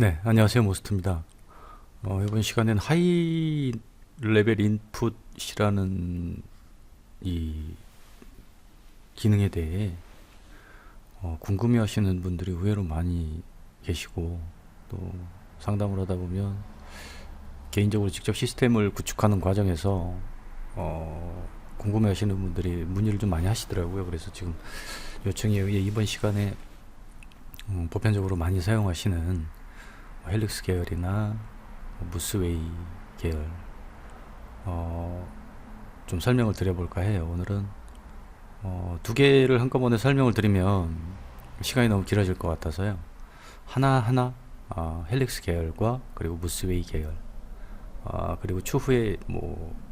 네, 안녕하세요. 모스트입니다. 어, 이번 시간엔 하이 레벨 인풋이라는 이 기능에 대해 어, 궁금해 하시는 분들이 의외로 많이 계시고 또 상담을 하다 보면 개인적으로 직접 시스템을 구축하는 과정에서 어, 궁금해 하시는 분들이 문의를 좀 많이 하시더라고요. 그래서 지금 요청에 이번 시간에 음, 보편적으로 많이 사용하시는 뭐 헬릭스 계열이나 뭐 무스웨이 계열 어, 좀 설명을 드려볼까 해요. 오늘은 어, 두 개를 한꺼번에 설명을 드리면 시간이 너무 길어질 것 같아서요. 하나하나 어, 헬릭스 계열과 그리고 무스웨이 계열 어, 그리고 추후에 뭐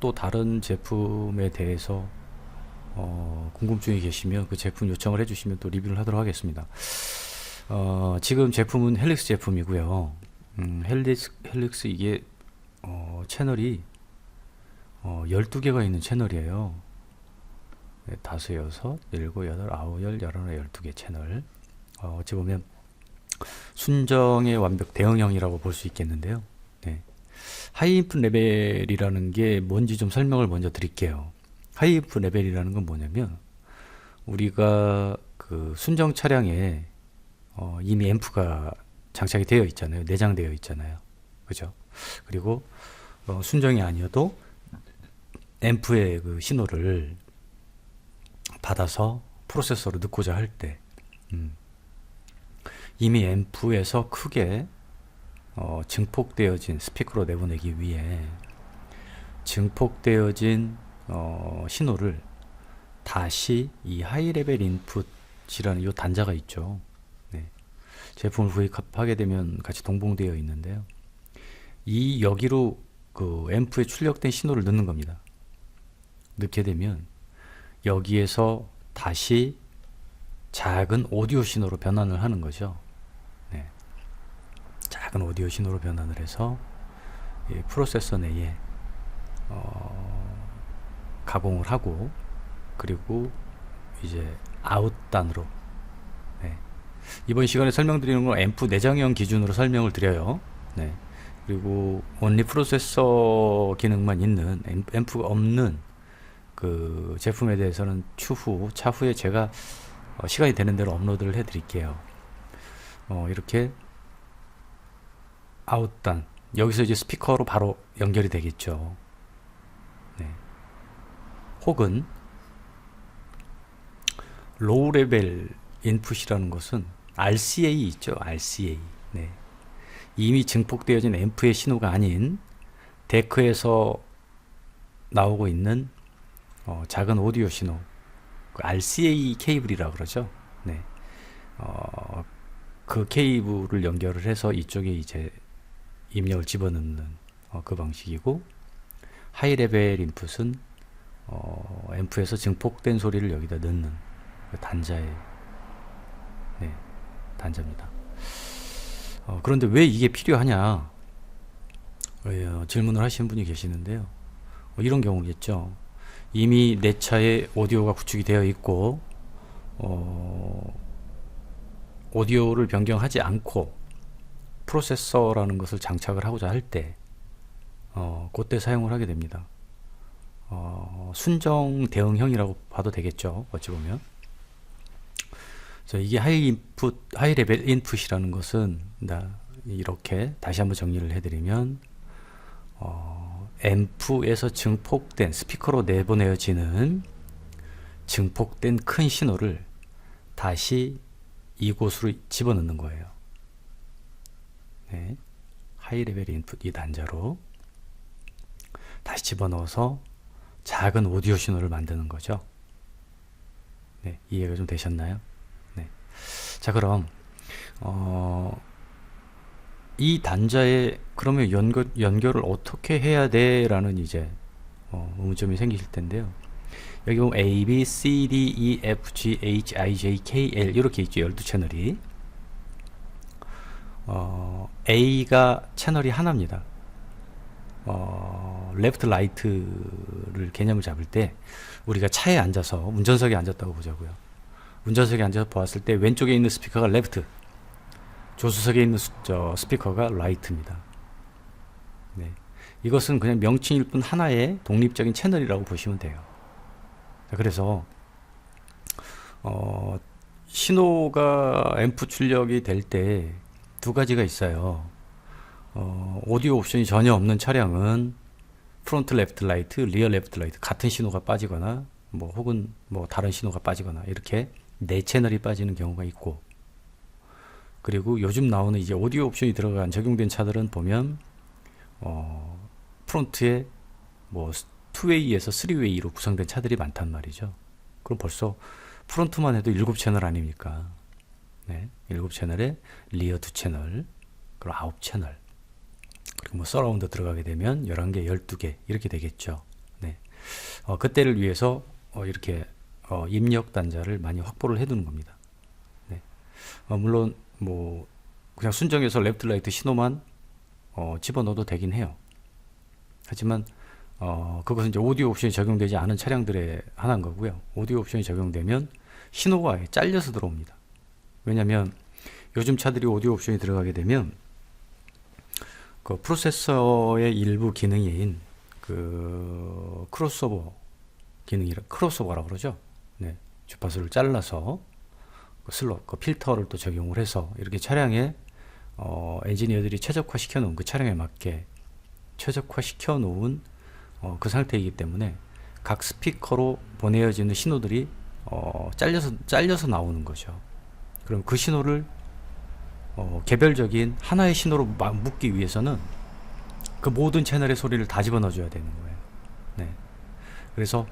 또 다른 제품에 대해서 어, 궁금증이 계시면 그 제품 요청을 해주시면 또 리뷰를 하도록 하겠습니다. 어, 지금 제품은 헬릭스 제품이고요. 음, 헬릭스, 헬릭스 이게 어, 채널이 어, 12개가 있는 채널이에요. 네, 다섯, 여섯, 일곱, 여덟, 아홉, 열, 열하나, 열두 개 채널. 어, 어찌 보면 순정의 완벽 대응형이라고 볼 수 있겠는데요. 네. 하이인풋 레벨이라는 게 뭔지 좀 설명을 먼저 드릴게요. 하이인풋 레벨이라는 건 뭐냐면 우리가 그 순정 차량에 어, 이미 앰프가 장착이 되어 있잖아요. 내장되어 있잖아요. 그죠? 그리고 어, 순정이 아니어도 앰프의 그 신호를 받아서 프로세서로 넣고자 할 때, 음, 이미 앰프에서 크게 어, 증폭되어진 스피커로 내보내기 위해 증폭되어진 어, 신호를 다시 이 하이 레벨 인풋이라는 이 단자가 있죠. 네. 제품을 구입하게 되면 같이 동봉되어 있는데요. 이 여기로 그 앰프에 출력된 신호를 넣는 겁니다. 넣게 되면 여기에서 다시 작은 오디오 신호로 변환을 하는 거죠. 네. 작은 오디오 신호로 변환을 해서 이 프로세서 내에 어, 가공을 하고 그리고 이제 아웃단으로 네. 이번 시간에 설명드리는 건 앰프 내장형 기준으로 설명을 드려요. 네. 그리고 온리 프로세서 기능만 있는 앰- 앰프가 없는 그 제품에 대해서는 추후 차후에 제가 어, 시간이 되는 대로 업로드를 해 드릴게요. 어, 이렇게 아웃단 여기서 이제 스피커로 바로 연결이 되겠죠. 네. 혹은 로우 레벨 인풋이라는 것은 RCA 있죠. RCA. 네. 이미 증폭되어진 앰프의 신호가 아닌 데크에서 나오고 있는 어, 작은 오디오 신호, 그 RCA 케이블이라 그러죠. 네. 어, 그 케이블을 연결을 해서 이쪽에 이제 입력을 집어넣는 어, 그 방식이고 하이 레벨 인풋은 어, 앰프에서 증폭된 소리를 여기다 넣는 그 단자의 네, 단자입니다. 어, 그런데 왜 이게 필요하냐 어, 질문을 하시는 분이 계시는데요. 어, 이런 경우겠죠. 이미 내 차에 오디오가 구축이 되어 있고 어, 오디오를 변경하지 않고 프로세서라는 것을 장착을 하고자 할 때 어, 그때 사용을 하게 됩니다. 어, 순정 대응형이라고 봐도 되겠죠. 어찌 보면. 그래서 이게 하이 인풋, 하이 레벨 인풋이라는 것은 나 이렇게 다시 한번 정리를 해드리면 어, 앰프에서 증폭된 스피커로 내보내어지는 증폭된 큰 신호를 다시 이곳으로 집어넣는 거예요. 네. 하이 레벨 인풋 이 단자로 다시 집어넣어서 작은 오디오 신호를 만드는 거죠. 네, 이해가 좀 되셨나요? 네. 자, 그럼 어, 이 단자에 그러면 연결, 연결을 어떻게 해야 돼라는 이제 어, 의문점이 생기실 텐데요. 여기 보면 A, B, C, D, E, F, G, H, I, J, K, L 이렇게 있죠. 12채널이. 어, A가 채널이 하나입니다. 어, 레프트 라이트를 개념을 잡을 때 우리가 차에 앉아서 운전석에 앉았다고 보자고요. 운전석에 앉아서 보았을 때 왼쪽에 있는 스피커가 레프트, 조수석에 있는 수- 저 스피커가 라이트입니다. 네. 이것은 그냥 명칭일 뿐 하나의 독립적인 채널이라고 보시면 돼요. 자, 그래서 어, 신호가 앰프 출력이 될 때 두 가지가 있어요. 어, 오디오 옵션이 전혀 없는 차량은 프론트 레프트 라이트, 리어 레프트 라이트 같은 신호가 빠지거나 뭐 혹은 뭐 다른 신호가 빠지거나 이렇게 네 채널이 빠지는 경우가 있고 그리고 요즘 나오는 이제 오디오 옵션이 들어간 적용된 차들은 보면 어, 프론트에 뭐 투웨이에서 쓰리웨이로 구성된 차들이 많단 말이죠. 그럼 벌써 프론트만 해도 일곱 채널 아닙니까? 네, 일곱 채널에 리어 두 채널, 그리고 아홉 채널, 그리고 뭐 서라운드 들어가게 되면 11개, 12개 이렇게 되겠죠. 네. 어, 그때를 위해서 어, 이렇게 어, 입력 단자를 많이 확보를 해두는 겁니다. 네. 어, 물론 뭐 그냥 순정해서 레프트 라이트 신호만 어, 집어넣어도 되긴 해요. 하지만 어, 그것은 이제 오디오 옵션이 적용되지 않은 차량들에 한한 거고요. 오디오 옵션이 적용되면 신호가 아예 잘려서 들어옵니다. 왜냐하면 요즘 차들이 오디오 옵션이 들어가게 되면 그 프로세서의 일부 기능인 그 크로스오버 기능이라 크로스오버라고 그러죠. 네, 주파수를 잘라서 그 슬롯, 그 필터를 또 적용을 해서 이렇게 차량에 어, 엔지니어들이 최적화 시켜 놓은 그 차량에 맞게 최적화 시켜 놓은 어, 그 상태이기 때문에 각 스피커로 보내어지는 신호들이 어, 잘려서 잘려서 나오는 거죠. 그럼 그 신호를 어, 개별적인 하나의 신호로 마- 묶기 위해서는 그 모든 채널의 소리를 다 집어넣어줘야 되는 거예요. 네. 그래서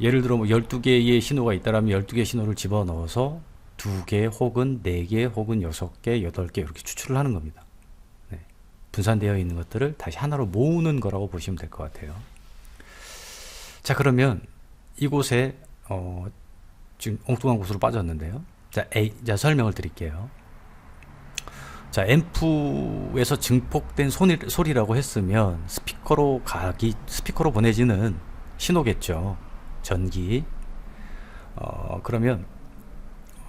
예를 들어 뭐 12개의 신호가 있다라면 12개 신호를 집어넣어서 2개 혹은 4개 혹은 6개, 8개 이렇게 추출을 하는 겁니다. 네. 분산되어 있는 것들을 다시 하나로 모으는 거라고 보시면 될 것 같아요. 자, 그러면 이곳에 어, 지금 엉뚱한 곳으로 빠졌는데요. 자, A, 자 설명을 드릴게요. 자, 앰프에서 증폭된 소리, 소리라고 했으면 스피커로 가기, 스피커로 보내지는 신호겠죠. 전기. 어, 그러면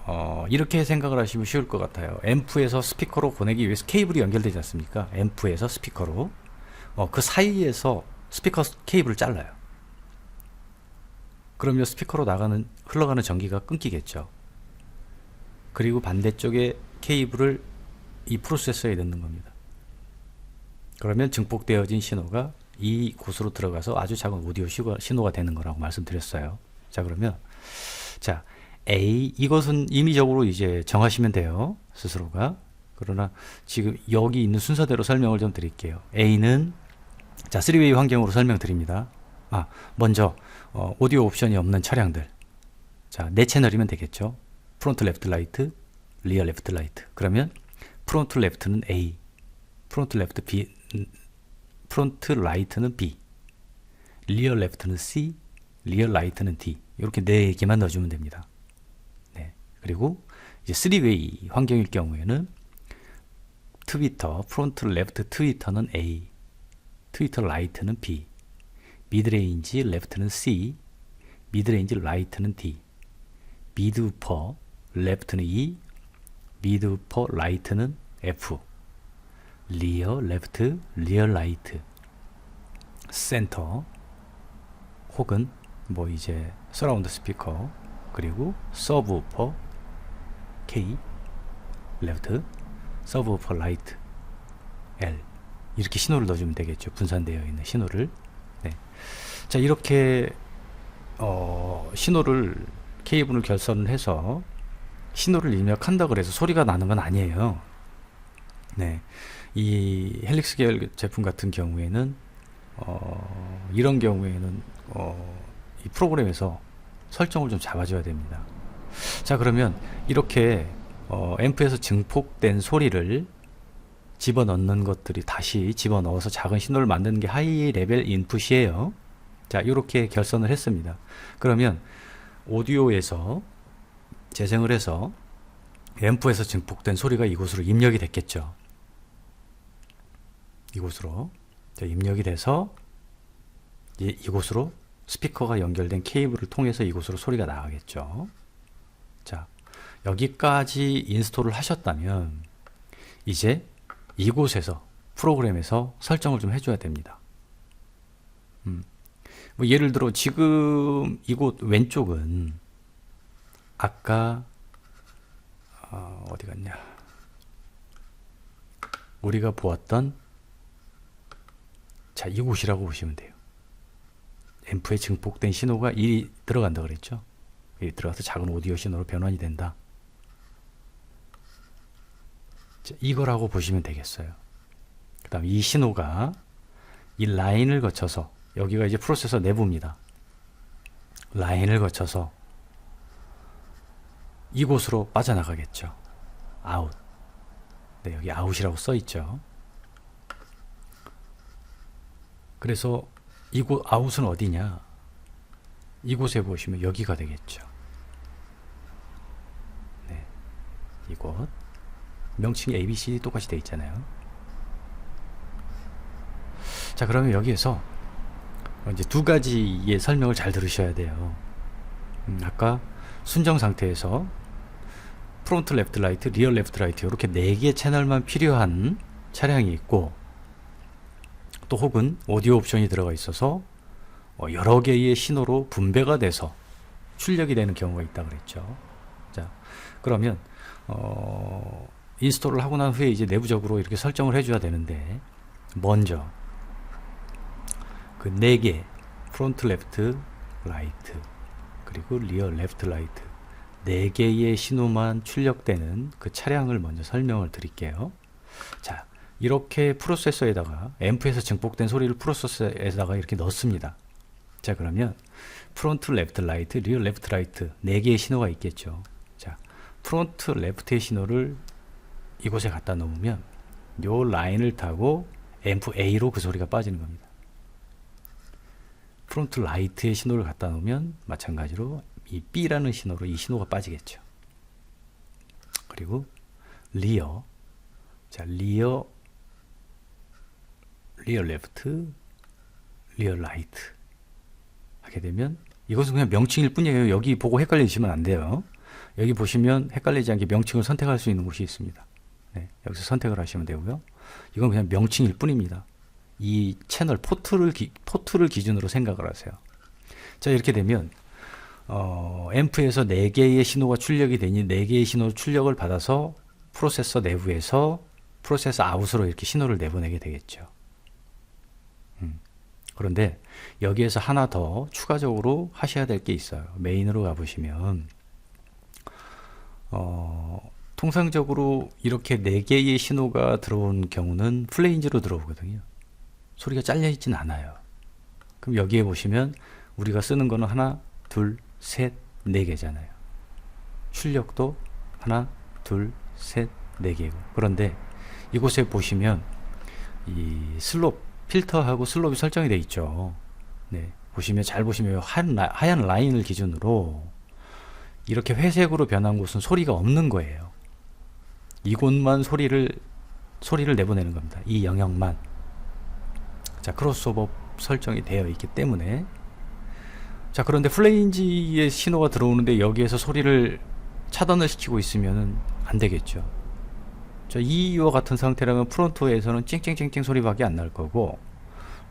어, 이렇게 생각을 하시면 쉬울 것 같아요. 앰프에서 스피커로 보내기 위해서 케이블이 연결되지 않습니까? 앰프에서 스피커로. 어, 그 사이에서 스피커 케이블을 잘라요. 그러면 스피커로 나가는, 흘러가는 전기가 끊기겠죠. 그리고 반대쪽에 케이블을 이 프로세서에 넣는 겁니다. 그러면 증폭되어진 신호가 이 곳으로 들어가서 아주 작은 오디오 신호가 되는 거라고 말씀드렸어요. 자, 그러면 자, A 이것은 임의적으로 이제 정하시면 돼요. 스스로가. 그러나 지금 여기 있는 순서대로 설명을 좀 드릴게요. A는 자, 3웨이 환경으로 설명드립니다. 아, 먼저 어, 오디오 옵션이 없는 차량들. 자, 네 채널이면 되겠죠. 프론트 레프트 라이트, 리어 레프트 라이트. 그러면 프론트 레프트는 A, 프론트 레프트 B, 음, 프론트 라이트는 B, 리어 레프트는 C, 리어 라이트는 D. 이렇게 네 개만 넣어주면 됩니다. 네. 그리고 이제 3웨이 환경일 경우에는 트위터, 프론트 레프트 트위터는 A, 트위터 라이트는 B, 미드레인지 레프트는 C, 미드레인지 라이트는 D, 미드우퍼 레프트는 E, 미드우퍼 라이트는 F, 리어 레프트 리어 라이트, 센터 혹은 뭐 이제 서라운드 스피커 그리고 서브우퍼 K 레프트 서브우퍼 라이트 L. 이렇게 신호를 넣어주면 되겠죠. 분산되어 있는 신호를. 네. 자 이렇게 어, 신호를 케이블을 결선을 해서 신호를 입력한다 그래서 소리가 나는 건 아니에요. 네, 이 헬릭스 계열 제품 같은 경우에는 어, 이런 경우에는 어, 이 프로그램에서 설정을 좀 잡아줘야 됩니다. 자 그러면 이렇게 어, 앰프에서 증폭된 소리를 집어넣는 것들이 다시 집어넣어서 작은 신호를 만드는 게 하이 레벨 인풋이에요. 자, 이렇게 결선을 했습니다. 그러면 오디오에서 재생을 해서 앰프에서 증폭된 소리가 이곳으로 입력이 됐겠죠. 이곳으로 자, 입력이 돼서 이, 이곳으로 스피커가 연결된 케이블을 통해서 이곳으로 소리가 나가겠죠. 자, 여기까지 인스톨을 하셨다면 이제 이곳에서 프로그램에서 설정을 좀 해줘야 됩니다. 음. 뭐 예를 들어 지금 이곳 왼쪽은 아까 어, 어디 갔냐 우리가 보았던 자 이곳이라고 보시면 돼요. 앰프에 증폭된 신호가 1이 들어간다 그랬죠. 1이 들어가서 작은 오디오 신호로 변환이 된다. 자, 이거라고 보시면 되겠어요. 그 다음 이 신호가 이 라인을 거쳐서 여기가 이제 프로세서 내부입니다. 라인을 거쳐서 이곳으로 빠져나가겠죠. 아웃. 네, 여기 아웃이라고 써 있죠. 그래서 이곳 아웃은 어디냐? 이곳에 보시면 여기가 되겠죠. 네. 이곳. 명칭이 ABC 똑같이 돼 있잖아요. 자, 그러면 여기에서 이제 두 가지의 설명을 잘 들으셔야 돼요. 음, 아까 순정 상태에서 프론트 레프트 라이트, 리얼 레프트 라이트 이렇게 네 개 채널만 필요한 차량이 있고 또 혹은 오디오 옵션이 들어가 있어서 어, 여러 개의 신호로 분배가 돼서 출력이 되는 경우가 있다 그랬죠. 자, 그러면 어, 인스톨을 하고 난 후에 이제 내부적으로 이렇게 설정을 해줘야 되는데 먼저 그 네 개 프론트 레프트 라이트 그리고 리어 레프트 라이트 네 개의 신호만 출력되는 그 차량을 먼저 설명을 드릴게요. 자, 이렇게 프로세서에다가 앰프에서 증폭된 소리를 프로세서에다가 이렇게 넣습니다. 자, 그러면 프론트 레프트 라이트, 리어 레프트 라이트 네 개의 신호가 있겠죠. 자, 프론트 레프트의 신호를 이곳에 갖다 놓으면 요 라인을 타고 앰프 A로 그 소리가 빠지는 겁니다. 프론트 라이트의 신호를 갖다 놓으면 마찬가지로 이 B라는 신호로 이 신호가 빠지겠죠. 그리고 리어 자 리어 리어 레프트 리어 라이트 하게 되면 이것은 그냥 명칭일 뿐이에요. 여기 보고 헷갈리시면 안 돼요. 여기 보시면 헷갈리지 않게 명칭을 선택할 수 있는 곳이 있습니다. 네, 여기서 선택을 하시면 되고요. 이건 그냥 명칭일 뿐입니다. 이 채널 포트를 기, 포트를 기준으로 생각을 하세요. 자 이렇게 되면 어, 앰프에서 4개의 신호가 출력이 되니 4개의 신호 출력을 받아서 프로세서 내부에서 프로세서 아웃으로 이렇게 신호를 내보내게 되겠죠. 음. 그런데 여기에서 하나 더 추가적으로 하셔야 될 게 있어요. 메인으로 가보시면 어, 통상적으로 이렇게 4개의 신호가 들어온 경우는 플레인즈로 들어오거든요. 소리가 잘려 있진 않아요. 그럼 여기에 보시면 우리가 쓰는 거는 하나, 둘, 셋, 네 개잖아요. 출력도 하나, 둘, 셋, 네 개고. 그런데 이곳에 보시면 이 슬롭 필터하고 슬롭이 설정이 되어 있죠. 네. 보시면 잘 보시면 라, 하얀 라인을 기준으로 이렇게 회색으로 변한 곳은 소리가 없는 거예요. 이곳만 소리를 소리를 내보내는 겁니다. 이 영역만. 자, 크로스오버 설정이 되어 있기 때문에 자, 그런데 플레인지의 신호가 들어오는데 여기에서 소리를 차단을 시키고 있으면은 안 되겠죠. 자, 이와 같은 상태라면 프론트에서는 찡찡찡찡 소리밖에 안 날 거고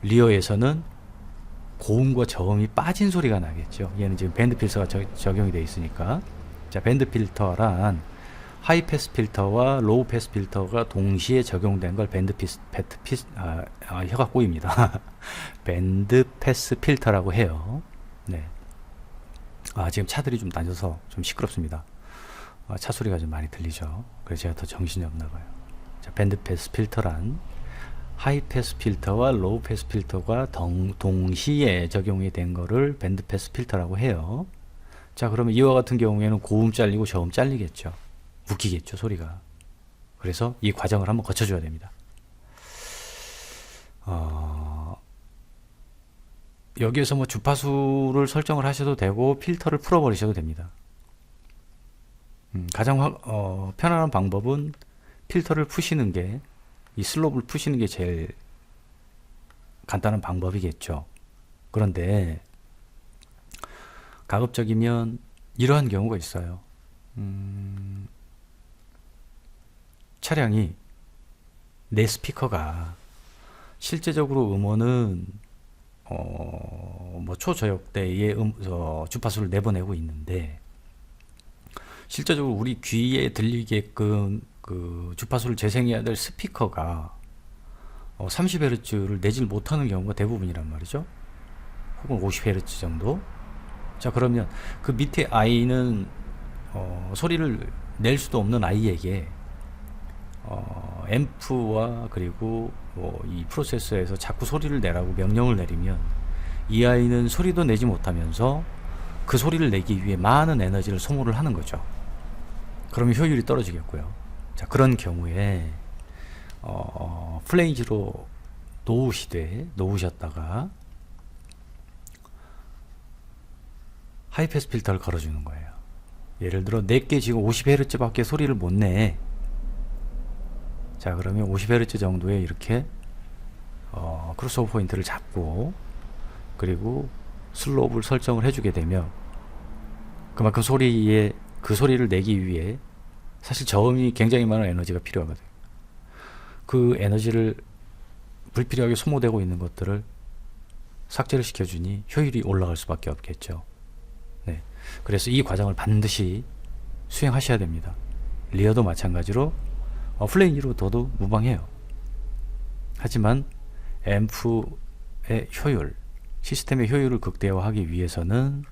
리어에서는 고음과 저음이 빠진 소리가 나겠죠. 얘는 지금 밴드 필터가 저, 적용이 되어 있으니까. 자, 밴드 필터란 하이 패스 필터와 로우 패스 필터가 동시에 적용된 걸 밴드 피스, 패트 피스, 아, 아 혀가 꼬입니다. 밴드 패스 필터라고 해요. 네. 아, 지금 차들이 좀 다녀서 좀 시끄럽습니다. 아, 차 소리가 좀 많이 들리죠. 그래서 제가 더 정신이 없나 봐요. 자, 밴드 패스 필터란 하이 패스 필터와 로우 패스 필터가 동, 동시에 적용이 된 거를 밴드 패스 필터라고 해요. 자, 그러면 이와 같은 경우에는 고음 잘리고 저음 잘리겠죠. 웃기겠죠, 소리가. 그래서 이 과정을 한번 거쳐줘야 됩니다. 어, 여기에서 뭐 주파수를 설정을 하셔도 되고 필터를 풀어버리셔도 됩니다. 음, 가장 화, 어, 편안한 방법은 필터를 푸시는 게 이 슬롭을 푸시는 게 제일 간단한 방법이겠죠. 그런데 가급적이면 이러한 경우가 있어요. 음, 차량이 내 스피커가 실제적으로 음원은 어, 뭐 초저역대의 음, 어, 주파수를 내보내고 있는데 실제적으로 우리 귀에 들리게끔 그 주파수를 재생해야 될 스피커가 어, 30Hz를 내질 못하는 경우가 대부분이란 말이죠. 혹은 50Hz 정도. 자 그러면 그 밑에 아이는 어, 소리를 낼 수도 없는 아이에게 어, 앰프와 그리고 뭐 이 프로세서에서 자꾸 소리를 내라고 명령을 내리면 이 아이는 소리도 내지 못하면서 그 소리를 내기 위해 많은 에너지를 소모를 하는 거죠. 그러면 효율이 떨어지겠고요. 자 그런 경우에 어, 플레인지로 놓으시되 놓으셨다가 하이패스 필터를 걸어주는 거예요. 예를 들어 내게 지금 50Hz밖에 소리를 못 내. 자 그러면 50Hz 정도의 이렇게 어, 크로스오버 포인트를 잡고 그리고 슬로우를 설정을 해주게 되면 그만큼 소리에 그 소리를 내기 위해 사실 저음이 굉장히 많은 에너지가 필요하거든요. 그 에너지를 불필요하게 소모되고 있는 것들을 삭제를 시켜주니 효율이 올라갈 수밖에 없겠죠. 네. 그래서 이 과정을 반드시 수행하셔야 됩니다. 리어도 마찬가지로 어, 플레인으로 둬도 무방해요. 하지만 앰프의 효율, 시스템의 효율을 극대화하기 위해서는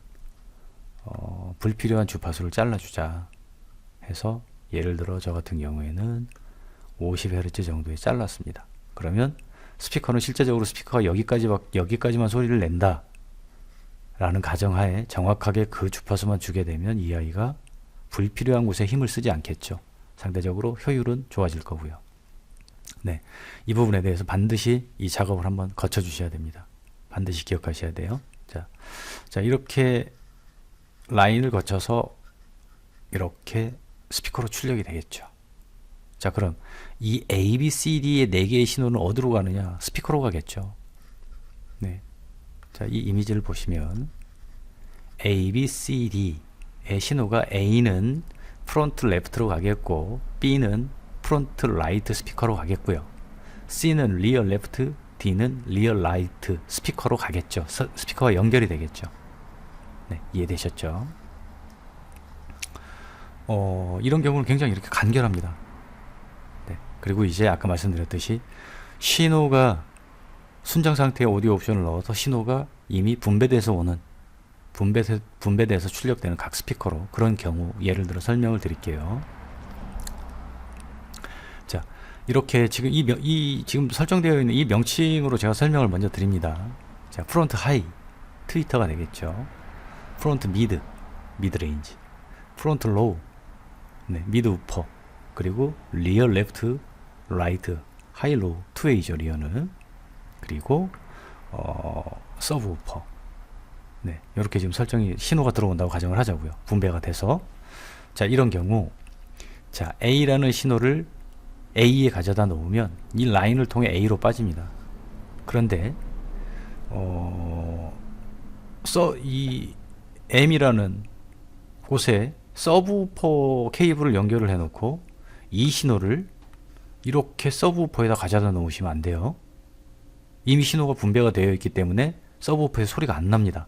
어, 불필요한 주파수를 잘라주자 해서 예를 들어 저 같은 경우에는 50Hz 정도에 잘랐습니다. 그러면 스피커는 실제적으로 스피커가 여기까지 여기까지만 소리를 낸다 라는 가정하에 정확하게 그 주파수만 주게 되면 이 아이가 불필요한 곳에 힘을 쓰지 않겠죠. 상대적으로 효율은 좋아질 거고요. 네. 이 부분에 대해서 반드시 이 작업을 한번 거쳐 주셔야 됩니다. 반드시 기억하셔야 돼요. 자. 자, 이렇게 라인을 거쳐서 이렇게 스피커로 출력이 되겠죠. 자, 그럼 이 A, B, C, D의 네 개의 신호는 어디로 가느냐? 스피커로 가겠죠. 네. 자, 이 이미지를 보시면 A, B, C, D의 신호가 A는 프론트 레프트로 가겠고 B는 프론트 라이트 스피커로 가겠고요. C는 리어 레프트, D는 리어 라이트 스피커로 가겠죠. 스, 스피커가 연결이 되겠죠. 네, 이해되셨죠? 어, 이런 경우는 굉장히 이렇게 간결합니다. 네, 그리고 이제 아까 말씀드렸듯이 신호가 순정 상태의 오디오 옵션을 넣어서 신호가 이미 분배돼서 오는 분배 분배돼서 출력되는 각 스피커로 그런 경우 예를 들어 설명을 드릴게요. 자, 이렇게 지금 이, 명, 이 지금 설정되어 있는 이 명칭으로 제가 설명을 먼저 드립니다. 자, 프론트 하이 트위터가 되겠죠. 프론트 미드 미드 레인지, 프론트 로우 네, 미드 우퍼 그리고 리어 레프트 라이트 하이 로우 투웨이죠 리어는 그리고 어, 서브 우퍼 네, 이렇게 지금 설정이 신호가 들어온다고 가정을 하자고요. 분배가 돼서 자 이런 경우 자 A라는 신호를 A에 가져다 놓으면 이 라인을 통해 A로 빠집니다. 그런데 어, 써 이 M이라는 곳에 서브우퍼 케이블을 연결을 해 놓고 이 신호를 이렇게 서브우퍼에다 가져다 놓으시면 안 돼요. 이미 신호가 분배가 되어 있기 때문에 서브우퍼에 소리가 안 납니다.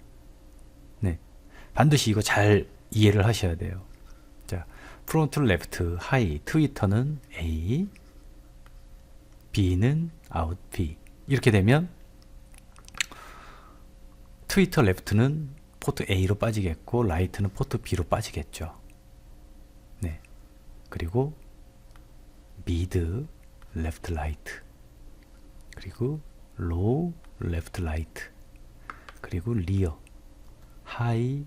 네. 반드시 이거 잘 이해를 하셔야 돼요. 자, 프론트 레프트 하이 트위터는 A B는 아웃 B 이렇게 되면 트위터 레프트는 포트 A로 빠지겠고 라이트는 포트 B로 빠지겠죠. 네. 그리고 미드 레프트 라이트 그리고 로우 레프트 라이트 그리고 리어 하이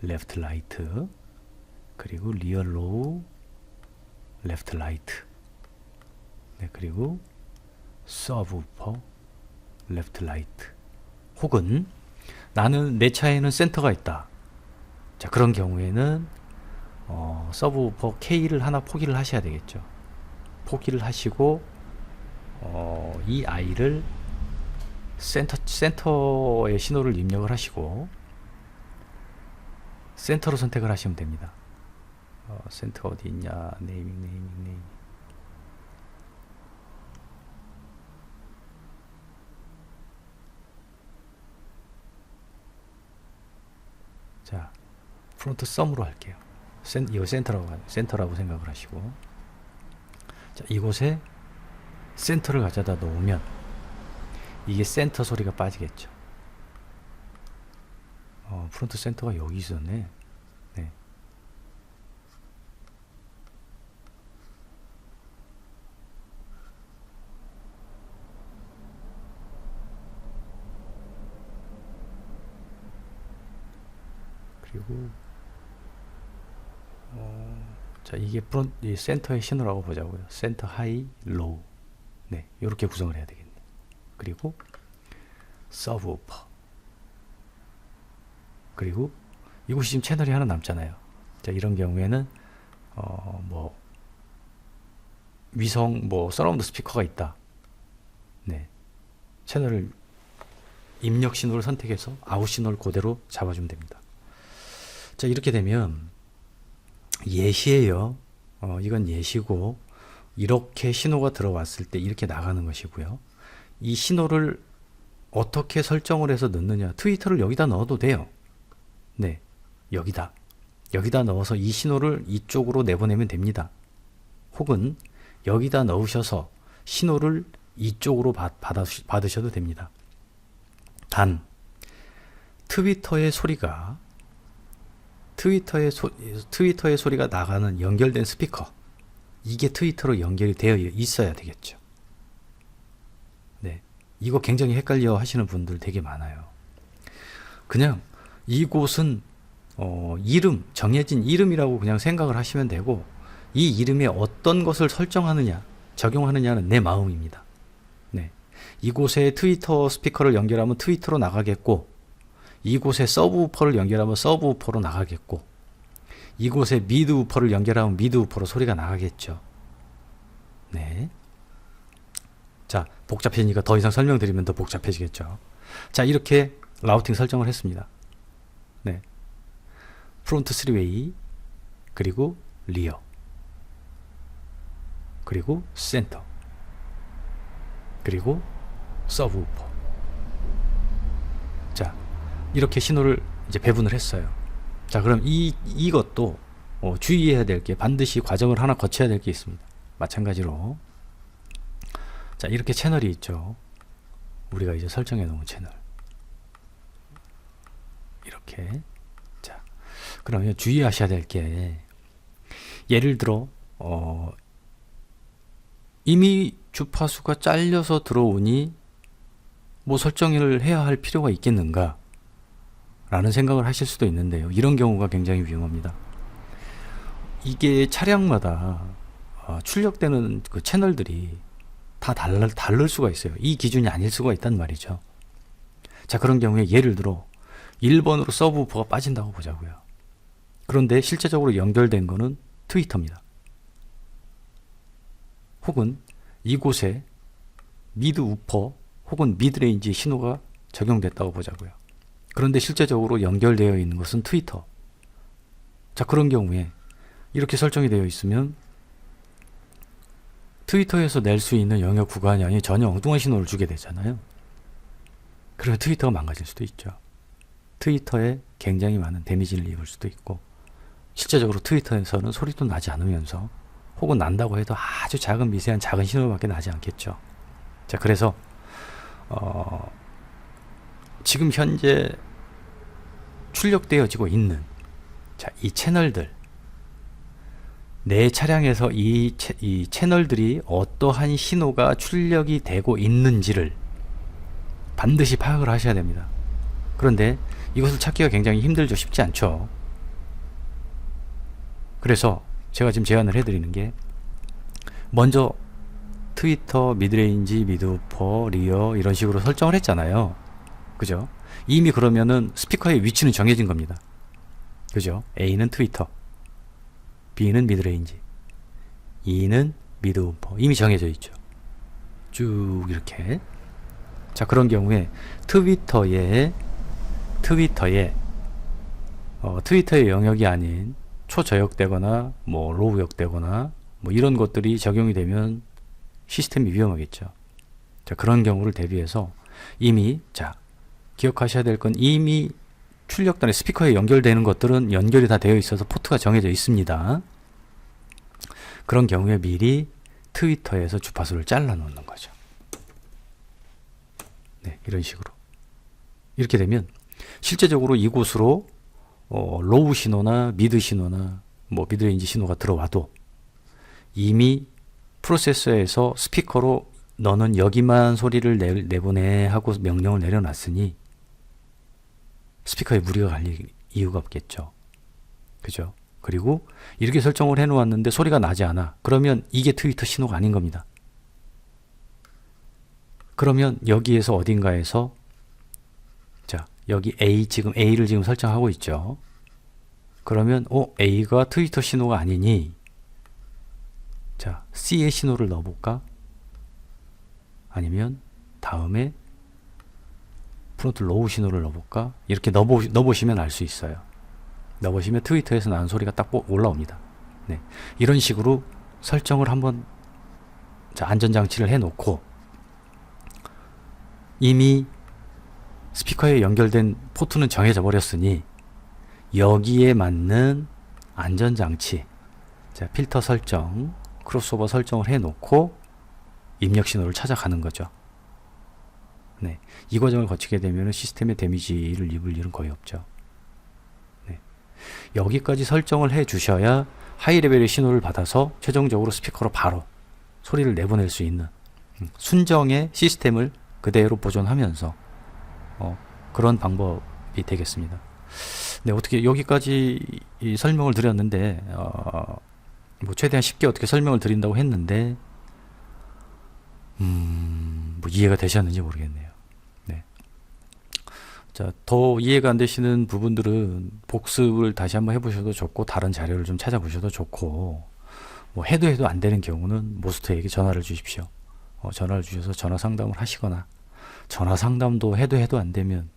레프트 라이트 그리고 리어 로우 레프트 라이트 네 그리고 서브퍼 레프트 라이트 혹은 나는 내 차에는 센터가 있다 자 그런 경우에는 어, 서브우퍼 K를 하나 포기를 하셔야 되겠죠 포기를 하시고 어, 이 아이를 센터 센터의 신호를 입력을 하시고 센터로 선택을 하시면 됩니다. 어, 센터 어디 있냐? 네이밍 네이밍 네이밍. 자, 프론트 썸으로 할게요. 센, 이거 센터라고, 센터라고 생각을 하시고. 자, 이곳에 센터를 가져다 놓으면 이게 센터 소리가 빠지겠죠. 어, 프론트 센터가 여기 있었네. 네. 그리고 어, 자 이게 프론 이 센터의 신호라고 보자고요. 센터 하이 로우 네 이렇게 구성을 해야 되겠네요. 그리고 서브우퍼 그리고 이곳이 지금 채널이 하나 남잖아요. 자 이런 경우에는 어 뭐 위성 뭐 서라운드 스피커가 있다. 네 채널을 입력 신호를 선택해서 아웃 신호를 그대로 잡아주면 됩니다. 자 이렇게 되면 예시예요. 어, 이건 예시고 이렇게 신호가 들어왔을 때 이렇게 나가는 것이고요. 이 신호를 어떻게 설정을 해서 넣느냐? 트위터를 여기다 넣어도 돼요. 네, 여기다 여기다 넣어서 이 신호를 이쪽으로 내보내면 됩니다. 혹은 여기다 넣으셔서 신호를 이쪽으로 받, 받아, 받으셔도 됩니다. 단 트위터의 소리가 트위터의 소, 트위터의 소리가 나가는 연결된 스피커 이게 트위터로 연결이 되어 있어야 되겠죠. 네, 이거 굉장히 헷갈려 하시는 분들 되게 많아요. 그냥 이곳은 어, 이름 정해진 이름이라고 그냥 생각을 하시면 되고 이 이름에 어떤 것을 설정하느냐 적용하느냐는 내 마음입니다. 네, 이곳에 트위터 스피커를 연결하면 트위터로 나가겠고 이곳에 서브 우퍼를 연결하면 서브 우퍼로 나가겠고 이곳에 미드 우퍼를 연결하면 미드 우퍼로 소리가 나가겠죠. 네. 자, 복잡해지니까 더 이상 설명드리면 더 복잡해지겠죠. 자, 이렇게 라우팅 설정을 했습니다. 네. 프론트 3웨이 그리고 리어 그리고 센터 그리고 서브우퍼 자, 이렇게 신호를 이제 배분을 했어요. 자, 그럼 이, 이것도 어, 주의해야 될 게 반드시 과정을 하나 거쳐야 될 게 있습니다. 마찬가지로. 자, 이렇게 채널이 있죠. 우리가 이제 설정해 놓은 채널. 이렇게. 자, 그러면 주의하셔야 될 게, 예를 들어, 어, 이미 주파수가 잘려서 들어오니 뭐 설정을 해야 할 필요가 있겠는가? 라는 생각을 하실 수도 있는데요. 이런 경우가 굉장히 위험합니다. 이게 차량마다 어, 출력되는 그 채널들이 다 달라, 다를 수가 있어요. 이 기준이 아닐 수가 있단 말이죠. 자, 그런 경우에 예를 들어 1번으로 서브우퍼가 빠진다고 보자고요. 그런데 실제적으로 연결된 거는 트위터입니다. 혹은 이곳에 미드 우퍼 혹은 미드레인지 신호가 적용됐다고 보자고요. 그런데 실제적으로 연결되어 있는 것은 트위터. 자, 그런 경우에 이렇게 설정이 되어 있으면 트위터에서 낼 수 있는 영역 구간이 전혀 엉뚱한 신호를 주게 되잖아요. 그러면 트위터가 망가질 수도 있죠. 트위터에 굉장히 많은 데미지를 입을 수도 있고, 실제적으로 트위터에서는 소리도 나지 않으면서, 혹은 난다고 해도 아주 작은 미세한 작은 신호밖에 나지 않겠죠. 자, 그래서, 어, 지금 현재 출력되어지고 있는 자, 이 채널들 내 차량에서 이, 채, 이 채널들이 어떠한 신호가 출력이 되고 있는지를 반드시 파악을 하셔야 됩니다. 그런데 이것을 찾기가 굉장히 힘들죠. 쉽지 않죠. 그래서 제가 지금 제안을 해드리는 게 먼저 트위터, 미드레인지, 미드우퍼, 리어 이런 식으로 설정을 했잖아요. 그죠? 이미 그러면은 스피커의 위치는 정해진 겁니다. 그죠? A는 트위터, B는 미드레인지, E는 미드우퍼 이미 정해져 있죠. 쭉 이렇게. 자 그런 경우에 트위터에 트위터에 어, 트위터의 영역이 아닌 초저역되거나 뭐 로우역되거나 뭐 이런 것들이 적용이 되면 시스템이 위험하겠죠. 자 그런 경우를 대비해서 이미 자 기억하셔야 될 건 이미 출력단에 스피커에 연결되는 것들은 연결이 다 되어 있어서 포트가 정해져 있습니다. 그런 경우에 미리 트위터에서 주파수를 잘라 놓는 거죠. 네, 이런 식으로. 이렇게 되면 실제적으로 이곳으로 어, 로우 신호나 미드 신호나 뭐 미드레인지 신호가 들어와도 이미 프로세서에서 스피커로 너는 여기만 소리를 내, 내보내 하고 명령을 내려놨으니 스피커에 무리가 갈 이- 이유가 없겠죠. 그죠? 그리고 이렇게 설정을 해 놓았는데 소리가 나지 않아. 그러면 이게 트위터 신호가 아닌 겁니다. 그러면 여기에서 어딘가에서 자 여기 A 지금 A를 지금 설정하고 있죠. 그러면 어 A가 트위터 신호가 아니니 자 C의 신호를 넣어 볼까? 아니면 다음에 프론트 로우 신호를 넣어볼까? 이렇게 넣어보, 넣어보시면 알 수 있어요. 넣어보시면 트위터에서 나는 소리가 딱 보- 올라옵니다. 네. 이런 식으로 설정을 한번 자, 안전장치를 해놓고 이미 스피커에 연결된 포트는 정해져 버렸으니 여기에 맞는 안전장치 자, 필터 설정, 크로스오버 설정을 해놓고 입력 신호를 찾아가는 거죠. 네. 이 과정을 거치게 되면 시스템에 데미지를 입을 일은 거의 없죠. 네. 여기까지 설정을 해 주셔야 하이 레벨의 신호를 받아서 최종적으로 스피커로 바로 소리를 내보낼 수 있는 음, 순정의 시스템을 그대로 보존하면서 어, 그런 방법이 되겠습니다. 네, 어떻게 여기까지 이 설명을 드렸는데 어, 뭐 최대한 쉽게 어떻게 설명을 드린다고 했는데 음, 뭐 이해가 되셨는지 모르겠네요. 네. 자, 더 이해가 안 되시는 부분들은 복습을 다시 한번 해보셔도 좋고 다른 자료를 좀 찾아보셔도 좋고 뭐 해도 해도 안 되는 경우는 모스트에게 전화를 주십시오. 어, 전화를 주셔서 전화 상담을 하시거나 전화 상담도 해도 해도 안 되면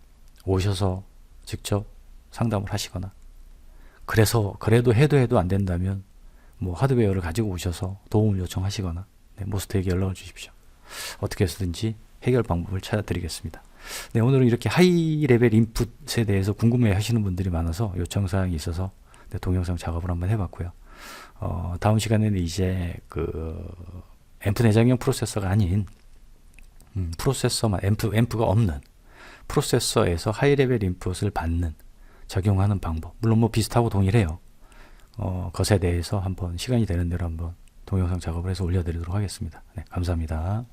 오셔서 직접 상담을 하시거나 그래서 그래도 해도 해도 안 된다면 뭐 하드웨어를 가지고 오셔서 도움을 요청하시거나 네, 모스트에게 연락을 주십시오. 어떻게 해서든지 해결 방법을 찾아드리겠습니다. 네, 오늘은 이렇게 하이 레벨 인풋에 대해서 궁금해 하시는 분들이 많아서 요청사항이 있어서 네, 동영상 작업을 한번 해봤고요. 어, 다음 시간에는 이제 그 앰프 내장형 프로세서가 아닌 음, 프로세서만 앰프, 앰프가 없는 프로세서에서 하이 레벨 인풋을 받는 적용하는 방법 물론 뭐 비슷하고 동일해요. 어, 것에 대해서 한번 시간이 되는 대로 한번 동영상 작업을 해서 올려드리도록 하겠습니다. 네, 감사합니다.